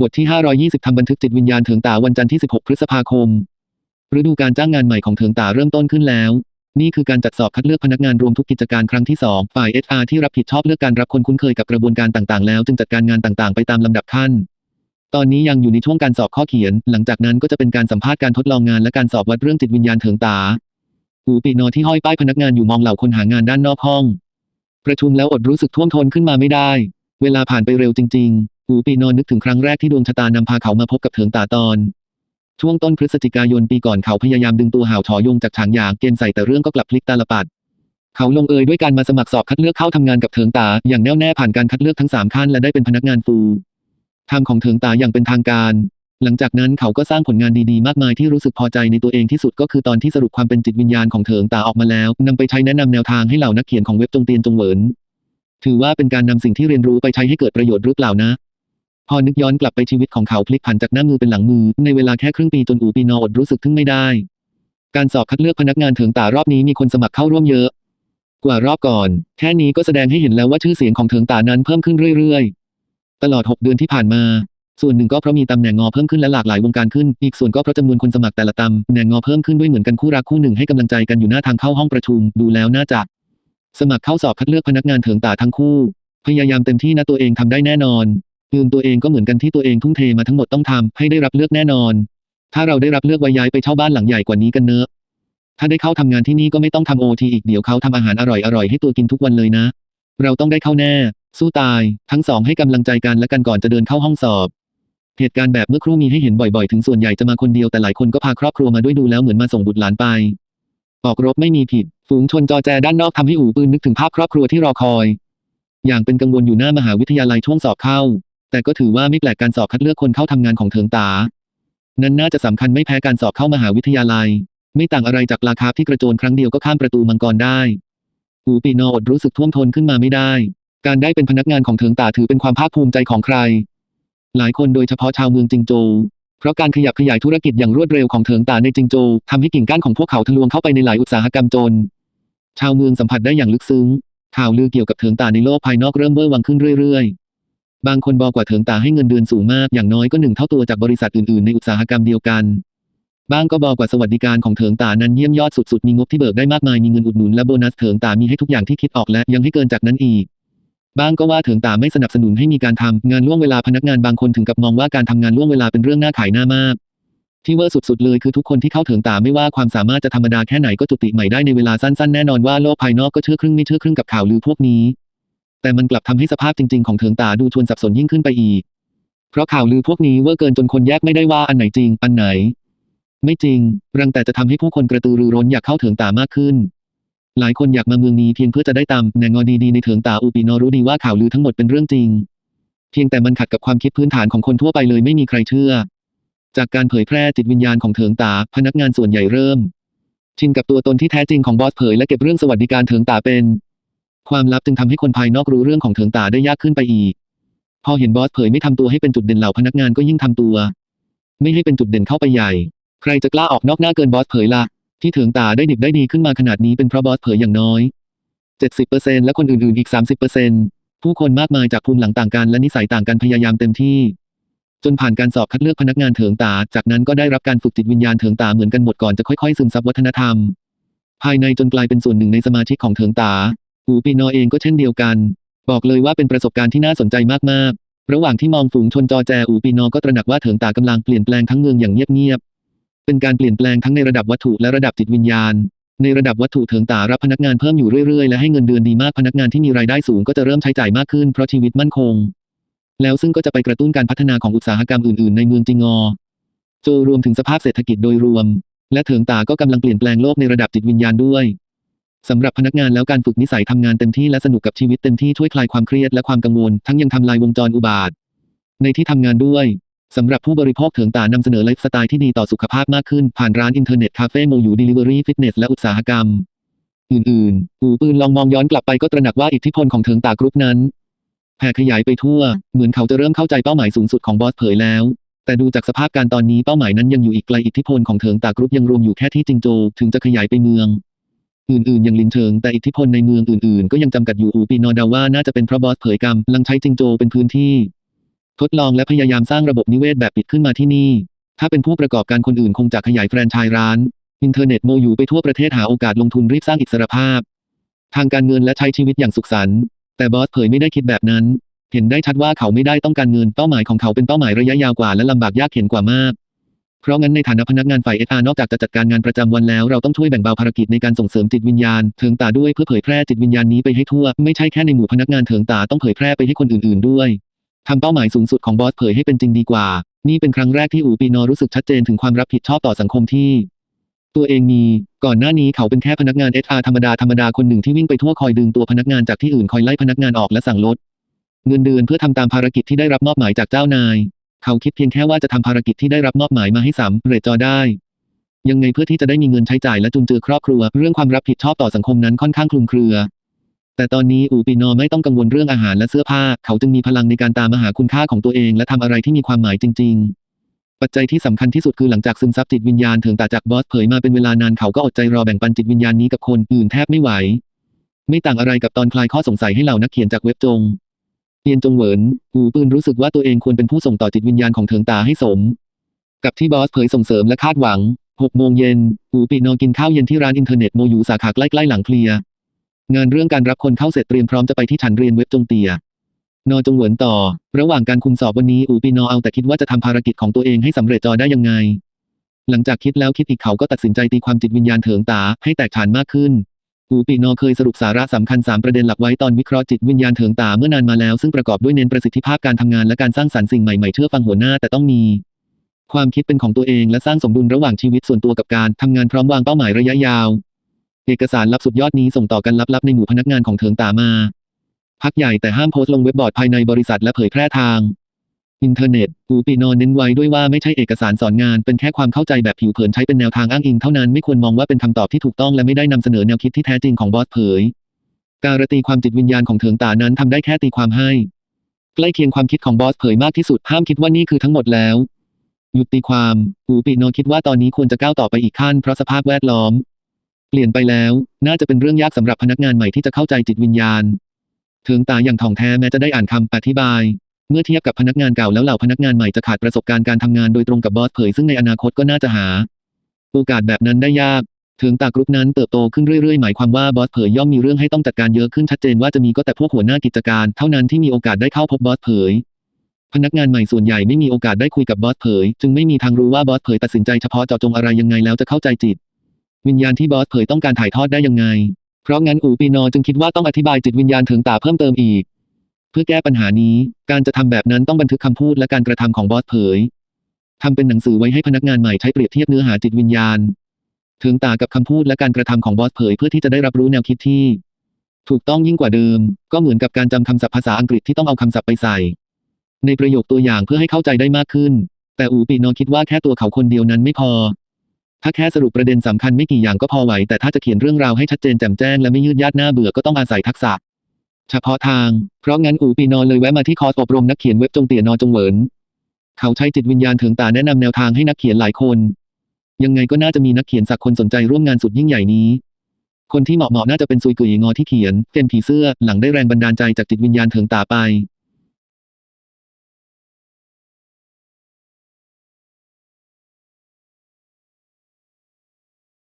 บทที่ 520 ทำบันทึกจิตวิญญาณเถิงตาวันจันทร์ที่ 16 พฤษภาคม ฤดูการจ้างงานใหม่ของเถิงตาเริ่มต้นขึ้นแล้ว นี่คือการจัดสอบคัดเลือกพนักงานรวมทุกกิจการครั้งที่ 2 ฝ่าย HR ที่รับผิดชอบเลือกการรับคนคุ้นเคยกับกระบวนการต่างๆ แล้วจึงจัดการงานต่างๆ ไปตามลำดับขั้น ตอนนี้ยังอยู่ในช่วงการสอบข้อเขียน หลังจากนั้นก็จะเป็นการสัมภาษณ์การทดลองงานและการสอบวัดเรื่องจิตวิญญาณเถิงตาหูปีนอที่ห้อยป้ายพนักงานอยู่มองเหล่าคนหางานด้านนอกห้อง ประชุมแล้วอดรู้สึกท่วมท้นขึ้นมาไม่ได้ เวลาผ่านไปเร็วจริง ๆ หูปีนอนนึกถึงครั้งแรกที่ดวงชะตานำพาเขามาพบกับเถิงตาตอน ช่วงต้นพฤศจิกายนปีก่อนเขาพยายามดึงตัวห่าวถอยงจากฉางหยางเกณฑ์ใส่แต่เรื่องก็กลับพลิกตาลปัด เขาลงเอยด้วยการมาสมัครสอบคัดเลือกเข้าทำงานกับเถิงตาอย่างแน่วแน่ผ่านการคัดเลือกทั้งสามขั้นและได้เป็นพนักงานฟูลทำของเถิงตาอย่างเป็นทางการ หลังจากนั้นเขาก็สร้างผลงานดีๆ มากมายที่รู้สึกพอใจในตัวเองที่สุดก็คือตอนที่สรุปความเป็นจิตวิญญาณของเถิงตาออกมาแล้วนำไปใช้แนะนำแนวทางให้เหล่านักเขียนของเว็บจงเตียนจงเหวินถือว่าเป็นการนำสิ่งที่เรียนรู้ไปใช้ให้เกิดประโยชน์หรือเปล่านะ พอนึกย้อนกลับไปชีวิตของเขาพลิกผันจากหน้ามือเป็นหลังมือ ในเวลาแค่ครึ่งปีจนอูปีนออดรู้สึกทึ่งไม่ได้ การสอบคัดเลือกพนักงานเถิงตารอบนี้มีคนสมัครเข้าร่วมเยอะ กว่ารอบก่อน แค่นี้ก็แสดงให้เห็นแล้วว่าชื่อเสียงของเถิงตานั้นเพิ่มขึ้นเรื่อยๆ ตลอด 6 เดือนที่ผ่านมา ส่วนหนึ่งก็เพราะมีตำแหน่งงอเพิ่มขึ้นและหลากหลายวงการขึ้น อีกส่วนก็เพราะจำนวนคนสมัครแต่ละตำแหน่งงอเพิ่มขึ้นด้วยเหมือนกันคู่รักคู่หนึ่งให้กำลังใจกันอยู่หน้าทางเข้าห้องประชุม ดูแล้วน่าจะสมัครเข้าสอบคัดเลือกพนักงานเถิงตาทั้งคู่ พยายามเต็มที่นะตัวเองทำได้แน่นอน ลืมตัวเองก็เหมือนกันที่ตัวเองทุ่มเทมาทั้งหมดต้องทำให้ได้รับเลือกแน่นอน ถ้าเราได้รับเลือกไว้ย้ายไปเช่าบ้านหลังใหญ่กว่านี้กันเนอะถ้าได้เข้าทำงานที่นี่ก็ไม่ต้องทำโอทีอีกเดี๋ยวเขาทำอาหารอร่อยๆให้ตัวกินทุกวันเลยนะ เราต้องได้เข้าแน่ สู้ตาย ทั้งสองให้กำลังใจกันและกันก่อนจะเดินเข้าห้องสอบ เหตุการณ์แบบเมื่อครู่มีให้เห็นบ่อยๆ ถึงส่วนใหญ่จะมาคนเดียวแต่หลายคนก็พาครอบครัวมาด้วยดูแล้วเหมือนมาส่งบุตรหลานไป ออกรบไม่มีผิด ฝูงชนจอแจด้านนอกทำให้อู่ปืนนึกถึงภาพครอบครัวที่รอคอย อย่างเป็นกังวลอยู่หน้ามหาวิทยาลัยช่วงสอบเข้า แต่ก็ถือว่าไม่แปลกการสอบคัดเลือกคนเข้าทำงานของเถิงตา นั้นน่าจะสำคัญไม่แพ้การสอบเข้ามหาวิทยาลัย ไม่ต่างอะไรจากราคาที่กระโจนครั้งเดียวก็ข้ามประตูมังกรได้หูปีนออดรู้สึกท่วมท้นขึ้นมาไม่ได้ การได้เป็นพนักงานของเถิงตาถือเป็นความภาคภูมิใจของใคร หลายคนโดยเฉพาะชาวเมืองจิงโจวเพราะการขยับขยายธุรกิจอย่างรวดเร็วของเถิงตาในจิงโจวทำให้กิ่งก้านของพวกเขาทะลวงเข้าไปในหลายอุตสาหกรรมจน ชาวเมืองสัมผัสได้อย่างลึกซึ้งข่าวลือเกี่ยวกับเถิงตาในโลกภายนอกเริ่มเบ้อวังขึ้นเรื่อยๆ บางคนบอกว่าเถิงตาให้เงินเดือนสูงมากอย่างน้อยก็หนึ่งเท่าตัวจากบริษัทอื่นๆ ในอุตสาหกรรมเดียวกัน บางก็บอกว่าสวัสดิการของเถิงตานั้นเยี่ยมยอดสุดๆ มีงบที่เบิกได้มากมายมีเงินอุดหนุนและโบนัสเถิงตามีให้ทุกอย่างที่คิดออกและยังให้เกินจากนั้นอีก บางก็ว่าเถิงตาไม่สนับสนุนให้มีการทำงานล่วงเวลาพนักงานบางคนถึงกับมองว่าการทำงานล่วงเวลาเป็นเรื่องน่าขายหน้ามาก ที่เวอร์สุดๆเลยคือทุกคนที่เข้าเถิงตาไม่ว่าความสามารถจะธรรมดาแค่ไหนก็จุติใหม่ได้ในเวลาสั้นๆ แน่นอนว่าโลกภายนอกก็เชื่อครึ่งไม่เชื่อครึ่งกับข่าวลือพวกนี้ แต่มันกลับทำให้สภาพจริงๆของเถิงตาดูชวนสับสนยิ่งขึ้นไปอีก เพราะข่าวลือพวกนี้เวอร์เกินจนคนแยกไม่ได้ว่าอันไหนจริง อันไหน ไม่จริง รังแต่จะทำให้ผู้คนกระตือรือร้นอยากเข้าเถิงตามากขึ้น หลายคนอยากมาเมืองนี้เพียงเพื่อจะได้ตามแนงงอดีๆในเถิงตาอูปีนอรู้ดีว่าข่าวลือทั้งหมดเป็นเรื่องจริง เพียงแต่มันขัดกับความคิดพื้นฐานของคนทั่วไปเลยไม่มีใครเชื่อ จากการเผยแพร่จิตวิญญาณของเถิงตาพนักงานส่วนใหญ่เริ่มชินกับตัวตนที่แท้จริงของบอสเผยและเก็บเรื่องสวัสดิการเถิงตาเป็น ความลับจึงทำให้คนภายนอกรู้เรื่องของเถิงตาได้ยากขึ้นไปอีก พอเห็นบอสเผยไม่ทำตัวให้เป็นจุดเด่นเหล่าพนักงานก็ยิ่งทำตัว ไม่ให้เป็นจุดเด่นเข้าไปใหญ่ ใครจะกล้าออกนอกหน้าเกินบอสเผยละที่เถิงตาได้ดิบได้ดีขึ้นมาขนาดนี้เป็นเพราะบอสเผยอย่างน้อย 70%และคนอื่นๆอีก 30%ผู้คนมากมายจากภูมิหลังต่างกันและนิสัยต่างกันพยายามเต็มที่ จนผ่านการสอบคัดเลือกพนักงานเถิงตา จากนั้นก็ได้รับการฝึกจิตวิญญาณเถิงตาเหมือนกันหมดก่อนจะค่อยๆซึมซับวัฒนธรรม ภายในจนกลายเป็นส่วนหนึ่งในสมาชิกของเถิงตา หูปีนอเองก็เช่นเดียวกัน บอกเลยว่าเป็นประสบการณ์ที่น่าสนใจมากๆ ระหว่างที่มองฝูงชนจอแจอูปีนอก็ตระหนักว่าเถิงตากำลังเปลี่ยนแปลงทั้งเมืองอย่างเงียบๆ เป็นการเปลี่ยนแปลงทั้งในระดับวัตถุและระดับจิตวิญญาณ ในระดับวัตถุเถิงตารับพนักงานเพิ่มอยู่เรื่อยๆ และให้เงินเดือนดีมากพนักงานที่มีรายได้สูงก็จะเริ่มใช้จ่ายมากขึ้นเพราะชีวิตมั่นคง แล้วซึ่งก็จะไปกระตุ้นการพัฒนาของอุตสาหกรรมอื่นๆ ในเมืองจิงอโจรวมถึงสภาพเศรษฐกิจโดยรวม และเถิงตาก็กำลังเปลี่ยนแปลงโลกในระดับจิตวิญญาณด้วย สำหรับพนักงานแล้วการฝึกนิสัยทำงานเต็มที่และสนุกกับชีวิตเต็มที่ช่วยคลายความเครียดและความกังวล ทั้งยังทำลายวงจรอุบาท ในที่ทำงานด้วยสำหรับผู้บริโภคเถิงตานำเสนอไลฟ์สไตล์ที่ดีต่อสุขภาพมากขึ้น ผ่านร้านอินเทอร์เน็ตคาเฟ่โมยูดิลิเวอรี่ฟิตเนสและอุตสาหกรรม อื่นๆ หูปืนลองมองย้อนกลับไปก็ตระหนักว่าอิทธิพลของเถิงตากรุ๊ปนั้นแผ่ขยายไปทั่ว เหมือนเขาจะเริ่มเข้าใจเป้าหมายสูงสุดของบอสเผยแล้ว แต่ดูจากสภาพการตอนนี้เป้าหมายนั้นยังอยู่อีกไกลอิทธิพลของเถิงตากรุ๊ปยังรวมอยู่แค่ที่จิงโจวถึงจะขยายไปเมือง อื่นๆ อย่างลินเชิงแต่อิทธิพลในเมืองอื่นๆ ก็ยังจำกัดอยู่อูปีนอเดาว่าน่าจะเป็นเพราะบอสเผยกรรมลังใช้จิงโจเป็นพื้นที่ ทดลองและพยายามสร้างระบบนิเวศแบบปิดขึ้นมาที่นี่ ถ้าเป็นผู้ประกอบการคนอื่นคงจะขยายแฟรนไชส์ร้าน อินเทอร์เน็ตโมอยู่ไปทั่วประเทศหาโอกาสลงทุนรีบสร้างอิสรภาพ ทางการเงินและใช้ชีวิตอย่างสุขสันต์แต่บอสเผยไม่ได้คิดแบบนั้น เห็นได้ชัดว่าเขาไม่ได้ต้องการเงินเป้าหมายของเขาเป็นเป้าหมายระยะยาวกว่าและลำบากยากเข็นกว่ามาก เพราะงั้นในฐานะพนักงานฝ่ายเออานอกจากจะจัดการงานประจำวันแล้ว เราต้องช่วยแบ่งเบาภารกิจในการส่งเสริมจิตวิญญาณเถิงตาด้วยเพื่อเผยแพร่จิตวิญญาณนี้ไปให้ทั่ว ไม่ใช่แค่ในหมู่พนักงานเถิงตาต้องเผยแพร่ไปให้คนอื่นๆด้วยทำเป้าหมายสูงสุดของบอสเผยให้เป็นจริงดีกว่า นี่เป็นครั้งแรกที่อูปีนอรู้สึกชัดเจนถึงความรับผิดชอบต่อสังคมที่ ตัวเองมี ก่อนหน้านี้เขาเป็นแค่พนักงาน HR ธรรมดาธรรมดาคนหนึ่งที่วิ่งไปทั่วคอยดึงตัวพนักงานจากที่อื่นคอยไล่พนักงานออกและสั่งลดเงินเดือนเพื่อทำตามภารกิจที่ได้รับมอบหมายจากเจ้านาย เขาคิดเพียงแค่ว่าจะทำภารกิจที่ได้รับมอบหมายมาให้สำเร็จจอได้ ยังไงเพื่อที่จะได้มีเงินใช้จ่ายและจุนเจือครอบครัว เรื่องความรับผิดชอบต่อสังคมนั้นค่อนข้างคลุมเครือ แต่ตอนนี้อูปีนอไม่ต้องกังวลเรื่องอาหารและเสื้อผ้า เขาจึงมีพลังในการตามหาคุณค่าของตัวเอง และทำอะไรที่มีความหมายจริง ๆปัจจัยที่สำคัญที่สุดคือหลังจากซึมซับจิตวิญญาณถึงตาจากบอสเผยมาเป็นเวลานานเขาก็อดใจรอแบ่งปันจิตวิญญาณนี้กับคนอื่นแทบไม่ไหว ไม่ต่างอะไรกับตอนคลายข้อสงสัยให้เหล่านักเขียนจากเว็บจง เตียนจงเหวินหูปืนรู้สึกว่าตัวเองควรเป็นผู้ส่งต่อจิตวิญญาณของเถิงตาให้สม กับที่บอสเผยส่งเสริมและคาดหวัง6โมงเย็นหูปีนอนกินข้าวเย็นที่ร้านอินเทอร์เน็ตโมยูสาขาใกล้ๆหลังเคลียร์งานเรื่องการรับคนเข้าเสร็จเตรียมพร้อมจะไปที่ชั้นเรียนเว็บจงเตีย นอจงเหวินต่อ ระหว่างการคุมสอบวันนี้อูปีนอเอาแต่คิดว่าจะทำภารกิจของตัวเองให้สำเร็จจอได้ยังไง หลังจากคิดแล้วคิดอีกเขาก็ตัดสินใจตีความจิตวิญญาณเถิงตาให้แตกฉานมากขึ้น อูปีนอเคยสรุปสาระสำคัญ 3 ประเด็นหลักไว้ตอนวิเคราะห์จิตวิญญาณเถิงตาเมื่อนานมาแล้วซึ่งประกอบด้วยเน้นประสิทธิภาพการทำงานและการสร้างสรรค์สิ่งใหม่ๆเชื่อฟังหัวหน้าแต่ต้องมี ความคิดเป็นของตัวเองและสร้างสมดุลระหว่างชีวิตส่วนตัวกับการทำงานพร้อมวางเป้าหมายระยะยาว เอกสารลับสุดยอดนี้ส่งต่อกันลับๆในหมู่พนักงานของเถิงตามา พักใหญ่แต่ห้ามโพสต์ลงเว็บบอร์ดภายในบริษัทและเผยแพร่ทาง อินเทอร์เน็ตอูปีนอนเน้นไว้ด้วยว่าไม่ใช่เอกสารสอนงาน เป็นแค่ความเข้าใจแบบผิวเผินใช้เป็นแนวทางอ้างอิงเท่านั้นไม่ควรมองว่าเป็นคำตอบที่ถูกต้องและไม่ได้นำเสนอแนวคิดที่แท้จริงของบอสเผย การตีความจิตวิญญาณของเถิงตานั้นทำได้แค่ตีความให้ ใกล้เคียงความคิดของบอสเผยมากที่สุดห้ามคิดว่านี่คือทั้งหมดแล้ว หยุดตีความอูปีนอนคิดว่าตอนนี้ควรจะก้าวต่อไปอีกขั้นเพราะสภาพแวดล้อม เปลี่ยนไปแล้ว น่าจะเป็นเรื่องยากสำหรับพนักงานใหม่ที่จะเข้าใจจิตวิญญาณเถิงตาอย่างถ่องแท้แม้จะได้อ่านคำอธิบาย เมื่อเทียบกับพนักงานเก่าแล้วเหล่าพนักงานใหม่จะขาดประสบการณ์การทำงานโดยตรงกับบอสเผยซึ่งในอนาคตก็น่าจะหา โอกาสแบบนั้นได้ยากถิงตากรุ๊ปนั้นเติบโตขึ้นเรื่อยๆ หมายความว่าบอสเผยย่อมมีเรื่องให้ต้องจัดการเยอะขึ้นชัดเจนว่าจะมีก็แต่พวกหัวหน้ากิจการ เท่านั้นที่มีโอกาสได้เข้าพบบอสเผย พนักงานใหม่ส่วนใหญ่ไม่มีโอกาสได้คุยกับบอสเผย จึงไม่มีทางรู้ว่าบอสเผยตัดสินใจเฉพาะเจาะจงอะไรยังไงแล้วจะเข้าใจจิต วิญญาณที่บอสเผยต้องการถ่ายทอดได้ยังไง เพราะงั้นอูปีนอจึงคิดว่าต้องอธิบายจิตวิญญาณถึงตาเพิ่มเติมอีก เพื่อแก้ปัญหานี้ การจะทำแบบนั้นต้องบันทึกคำพูดและการกระทำของบอสเผยทำเป็นหนังสือไว้ให้พนักงานใหม่ใช้เปรียบเทียบเนื้อหาจิตวิญญาณ ถึงตากับคำพูดและการกระทำของบอสเผยเพื่อที่จะได้รับรู้แนวคิดที่ ถูกต้องยิ่งกว่าเดิม ก็เหมือนกับการจำคำศัพท์ภาษาอังกฤษที่ต้องเอาคำศัพท์ไปใส่ ในประโยคตัวอย่างเพื่อให้เข้าใจได้มากขึ้น แต่อูปีนอคิดว่าแค่ตัวเขาคนเดียวนั้นไม่พอ ถ้าแค่สรุปประเด็นสำคัญไม่กี่อย่างก็พอไหว แต่ถ้าจะเขียนเรื่องราวให้ชัดเจนแจ่มแจ้งและไม่ยืดยาดหน้าเบื่อก็ต้องอาศัยทักษะ เฉพาะทาง เพราะงั้นอูปีนอนเลยแวะมาที่คอร์สอบรมนักเขียนเว็บจงเตี่ยนอจงเหวิน เขาใช้จิตวิญญาณถึงตาแนะนำแนวทางให้นักเขียนหลายคน ยังไงก็น่าจะมีนักเขียนสักคนสนใจร่วมงานสุดยิ่งใหญ่นี้ คนที่เหมาะเหมาะน่าจะเป็นซุยกุยงอที่เขียนเป็นผีเสื้อหลังได้แรงบันดาลใจจากจิตวิญญาณถึงตาไป